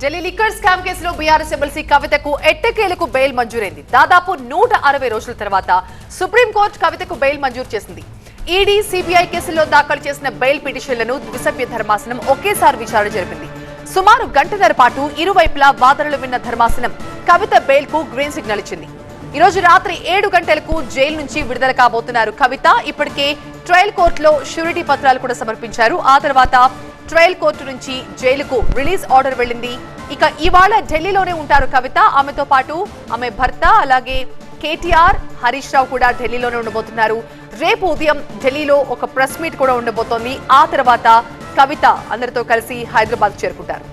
Delhi liquor scam కేసులో BRS MLC కవితకు ఎట్టకేలకు బెయిల్ మంజూరైంది. దాదాపు నూట అరవై రోజుల తర్వాత సుప్రీంకోర్టు కవితకు బెయిల్ మంజూరు చేసింది. ఈడీ సిబిఐ కేసుల్లో దాఖలు చేసిన బెయిల్ పిటిషన్లను ద్విసభ్య ధర్మాసనం ఒకేసారి విచారణ జరిపింది. సుమారు గంటన్నర పాటు ఇరువైపులా వాదనలు విన్న ధర్మాసనం కవిత బెయిల్కు గ్రీన్ సిగ్నల్ ఇచ్చింది. ఈ రోజు రాత్రి ఏడు గంటలకు జైలు నుంచి విడుదల కాబోతున్నారు కవిత. ఇప్పటికే ట్రయల్ కోర్టులో షూరిటీ పత్రాలు కూడా సమర్పించారు. ఆ తర్వాత ట్రయల్ కోర్టు నుంచి జైలుకు రిలీజ్ ఆర్డర్ వెళ్ళింది. ఇక ఇవాళ ఢిల్లీలోనే ఉంటారు కవిత. ఆమెతో పాటు ఆమె భర్త అలాగే కేటీఆర్ హరీష్ రావు కూడా ఢిల్లీలోనే ఉండబోతున్నారు. రేపు ఉదయం ఢిల్లీలో ఒక ప్రెస్ మీట్ కూడా ఉండబోతోంది. ఆ తర్వాత కవిత అందరితో కలిసి హైదరాబాద్ చేరుకుంటారు.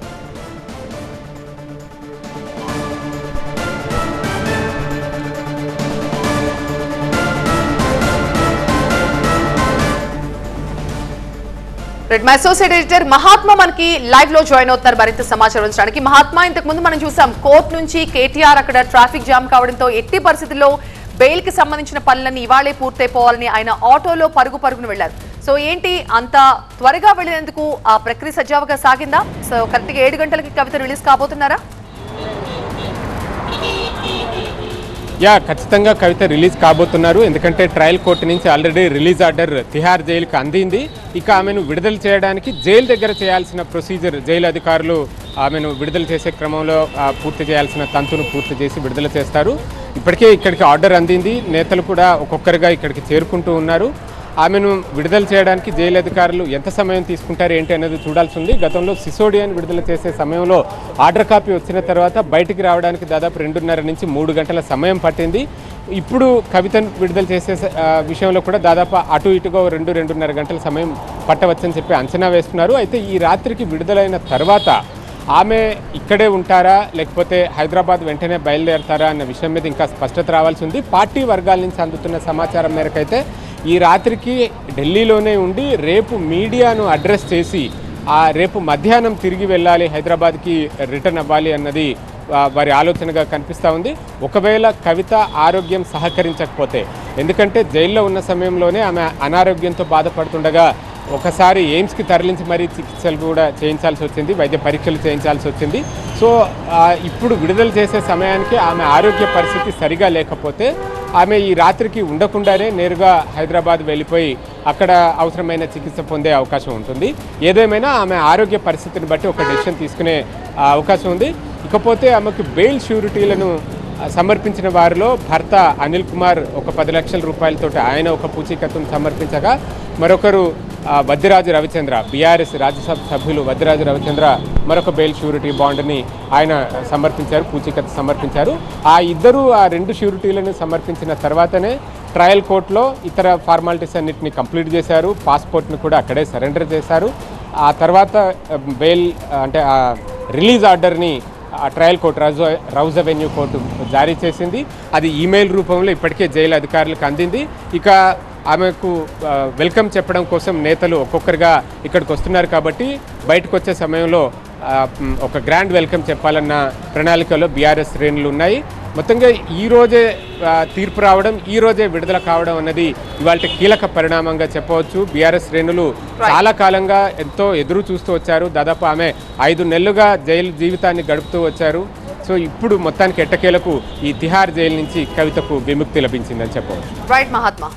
రెడ్ మై అసోసియేట్ ఎడిటర్ మహాత్మా మనకి లైవ్లో జాయిన్ అవుతున్నారు మరింత సమాచారం ఉంచడానికి మహాత్మా ఇంతకు ముందు మనం చూసాం కోర్టు నుంచి కేటీఆర్ అక్కడ ట్రాఫిక్ జామ్ కావడంతో ఎట్టి పరిస్థితుల్లో బెయిల్కి సంబంధించిన పనులన్నీ ఇవాళే పూర్తయిపోవాలని ఆయన ఆటోలో పరుగు పరుగును వెళ్ళారు సో ఏంటి అంత త్వరగా వెళ్ళినందుకు ఆ ప్రక్రియ సజావుగా సాగిందా? సో కరెక్ట్గా ఏడు గంటలకి కవిత రిలీజ్ కాబోతున్నారా? యా ఖచ్చితంగా కవిత రిలీజ్ కాబోతున్నారు. ఎందుకంటే ట్రయల్ కోర్టు నుంచి ఆల్రెడీ రిలీజ్ ఆర్డర్ తిహార్ జైలుకి అందింది. ఇక ఆమెను విడుదల చేయడానికి జైలు దగ్గర చేయాల్సిన ప్రొసీజర్ జైలు అధికారులు ఆమెను విడుదల చేసే క్రమంలో పూర్తి చేయాల్సిన తంతును పూర్తి చేసి విడుదల చేస్తారు. ఇప్పటికే ఇక్కడికి ఆర్డర్ అందింది. నేతలు కూడా ఒక్కొక్కరిగా ఇక్కడికి చేరుకుంటూ ఉన్నారు. ఆమెను విడుదల చేయడానికి జైలు అధికారులు ఎంత సమయం తీసుకుంటారు ఏంటి అనేది చూడాల్సి ఉంది. గతంలో సిసోడియాను విడుదల చేసే సమయంలో ఆర్డర్ కాపీ వచ్చిన తర్వాత బయటికి రావడానికి దాదాపు రెండున్నర నుంచి మూడు గంటల సమయం పట్టింది. ఇప్పుడు కవితను విడుదల చేసే విషయంలో కూడా దాదాపు అటు ఇటుగా రెండు రెండున్నర గంటల సమయం పట్టవచ్చని చెప్పి అంచనా వేస్తున్నారు. అయితే ఈ రాత్రికి విడుదలైన తర్వాత ఆమె ఇక్కడే ఉంటారా లేకపోతే హైదరాబాద్ వెంటనే బయలుదేరతారా అన్న విషయం మీద ఇంకా స్పష్టత రావాల్సి ఉంది. పార్టీ వర్గాల నుంచి అందుతున్న సమాచారం మేరకైతే ఈ రాత్రికి ఢిల్లీలోనే ఉండి రేపు మీడియాను అడ్రస్ చేసి ఆ రేపు మధ్యాహ్నం తిరిగి వెళ్ళాలి హైదరాబాద్కి రిటర్న్ అవ్వాలి అన్నది వారి ఆలోచనగా కనిపిస్తూ ఉంది. ఒకవేళ కవిత ఆరోగ్యం సహకరించకపోతే ఎందుకంటే జైల్లో ఉన్న సమయంలోనే ఆమె అనారోగ్యంతో బాధపడుతుండగా ఒకసారి ఎయిమ్స్కి తరలించి మరీ చికిత్సలు కూడా చేయించాల్సి వచ్చింది వైద్య పరీక్షలు చేయించాల్సి వచ్చింది. సో ఇప్పుడు విడుదల చేసే సమయానికి ఆమె ఆరోగ్య పరిస్థితి సరిగా లేకపోతే ఆమె ఈ రాత్రికి ఉండకుండానే నేరుగా హైదరాబాద్ వెళ్ళిపోయి అక్కడ అవసరమైన చికిత్స పొందే అవకాశం ఉంటుంది. ఏదేమైనా ఆమె ఆరోగ్య పరిస్థితిని బట్టి ఒక డెసిషన్ తీసుకునే అవకాశం ఉంది. ఇకపోతే ఆమెకు బెయిల్ షూరిటీలను సమర్పించిన వారిలో భర్త అనిల్ కుమార్ ఒక పది లక్షల రూపాయలతోటి ఆయన ఒక పూచీకత్తును సమర్పించగా మరొకరు వద్దిరాజు రవిచంద్ర బీఆర్ఎస్ రాజ్యసభ సభ్యులు వద్దిరాజు రవిచంద్ర మరొక బెయిల్ షూరిటీ బాండ్ని ఆయన సమర్పించారు పూచీకత్తు సమర్పించారు. ఆ ఇద్దరు ఆ రెండు షూరిటీలను సమర్పించిన తర్వాతనే ట్రయల్ కోర్టులో ఇతర ఫార్మాలిటీస్ అన్నింటినీ కంప్లీట్ చేశారు. పాస్పోర్ట్ని కూడా అక్కడే సరెండర్ చేశారు. ఆ తర్వాత బెయిల్ అంటే ఆ రిలీజ్ ఆర్డర్ని ఆ trial court Rouse Rouse Avenue court జారీ చేసింది. అది ఈమెయిల్ రూపంలో ఇప్పటికే జైలు అధికారులకు అందింది. ఇక ఆమెకు వెల్కమ్ చెప్పడం కోసం నేతలు ఒక్కొక్కరుగా ఇక్కడికి వస్తున్నారు కాబట్టి బయటకు వచ్చే సమయంలో ఒక గ్రాండ్ వెల్కమ్ చెప్పాలన్న ప్రణాళికలో బీఆర్ఎస్ శ్రేణులు ఉన్నాయి. మొత్తంగా ఈ రోజే ఆ, తీర్పు రావడం ఈ రోజే విడుదల కావడం అన్నది ఇవాళ కీలక పరిణామంగా చెప్పవచ్చు. బీఆర్ఎస్ శ్రేణులు చాలా కాలంగా ఎంతో ఎదురు చూస్తూ వచ్చారు. దాదాపు ఆమె ఐదు నెలలుగా జైలు జీవితాన్ని గడుపుతూ వచ్చారు. సో ఇప్పుడు మొత్తానికి ఎట్టకేలకు ఈ తిహార్ జైలు నుంచి కవితకు విముక్తి లభించిందని చెప్పవచ్చు. రైట్ మహాత్మా